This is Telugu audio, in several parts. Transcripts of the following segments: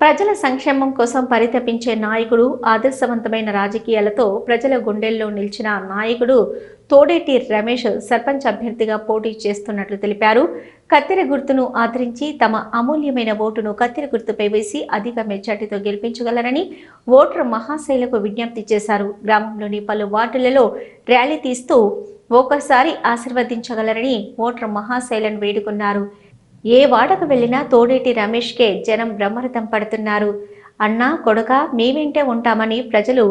ప్రజల సంక్షేమం కోసం పరితపించే నాయకుడు ఆదర్శవంతమైన రాజకీయాలతో ప్రజల గుండెల్లో నిలిచిన నాయకుడు తోడేటి రమేష్ సర్పంచ్ అభ్యర్థిగా పోటీ చేస్తున్నట్లు తెలిపారు. కత్తెర గుర్తును ఆదరించి తమ అమూల్యమైన ఓటును కత్తెర గుర్తుపై వేసి అధిక మెజార్టీతో గెలిపించగలరని ఓటర్ మహాశైలకు విజ్ఞప్తి చేశారు. గ్రామంలోని పలు వార్డులలో ర్యాలీ తీస్తూ ఒక్కసారి ఆశీర్వదించగలరని ఓటర్ మహాశైలను వేడుకున్నారు. ఏ వాడకు వెళ్ళినా తోడేటి రమేష్కే జనం బ్రహ్మరథం పడుతున్నారు. అన్నా కొడుక మీ వెంటే ఉంటామని ప్రజలు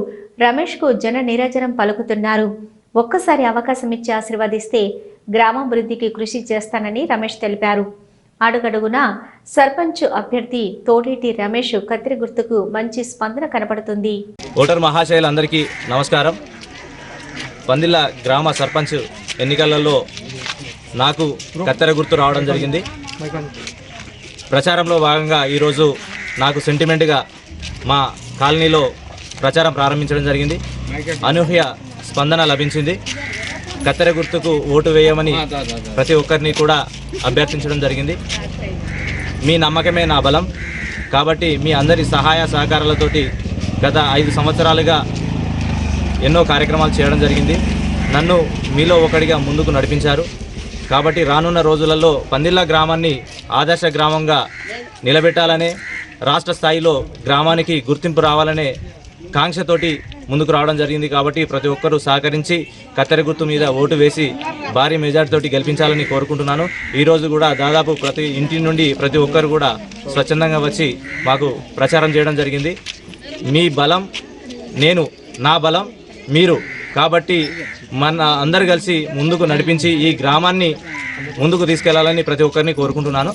రమేష్కు జన నిరజనం పలుకుతున్నారు. ఒక్కసారి అవకాశం ఇచ్చి ఆశీర్వదిస్తే గ్రామాభివృద్ధికి కృషి చేస్తానని రమేష్ తెలిపారు. అడుగడుగున సర్పంచ్ అభ్యర్థి తోడేటి రమేష్ కత్తిరి గుర్తుకు మంచి స్పందన కనపడుతుంది. ఓటర్ మహాశయులందరికీ నమస్కారం. పందిళ్ళ గ్రామ సర్పంచ్ ఎన్నికలలో నాకు కత్తెర గుర్తు రావడం జరిగింది. ప్రచారంలో భాగంగా ఈరోజు నాకు సెంటిమెంట్గా మా కాలనీలో ప్రచారం ప్రారంభించడం జరిగింది. అనూహ్య స్పందన లభించింది. కత్తెర గుర్తుకు ఓటు వేయమని ప్రతి ఒక్కరిని కూడా అభ్యర్థించడం జరిగింది. మీ నమ్మకమే నా బలం. కాబట్టి మీ అందరి సహాయ సహకారాలతోటి గత ఐదు సంవత్సరాలుగా ఎన్నో కార్యక్రమాలు చేయడం జరిగింది. నన్ను మీలో ఒకడిగా ముందుకు నడిపించారు. కాబట్టి రానున్న రోజులలో పందిళ్ళ గ్రామాన్ని ఆదర్శ గ్రామంగా నిలబెట్టాలనే రాష్ట్ర స్థాయిలో గ్రామానికి గుర్తింపు రావాలనే కాంక్షతోటి ముందుకు రావడం జరిగింది కాబట్టి ప్రతి ఒక్కరూ సహకరించి కత్తెర గుర్తు మీద ఓటు వేసి భారీ మెజార్టీతోటి గెలిపించాలని కోరుకుంటున్నాను. ఈరోజు కూడా దాదాపు ప్రతి ఇంటి నుండి ప్రతి ఒక్కరు కూడా స్వచ్ఛందంగా వచ్చి మాకు ప్రచారం చేయడం జరిగింది. మీ బలం నేను నా బలం మీరు కాబట్టి మన అందరు కలిసి ముందుకు నడిపించి ఈ గ్రామాన్ని ముందుకు తీసుకెళ్ళాలని ప్రతి ఒక్కరిని కోరుకుంటున్నాను.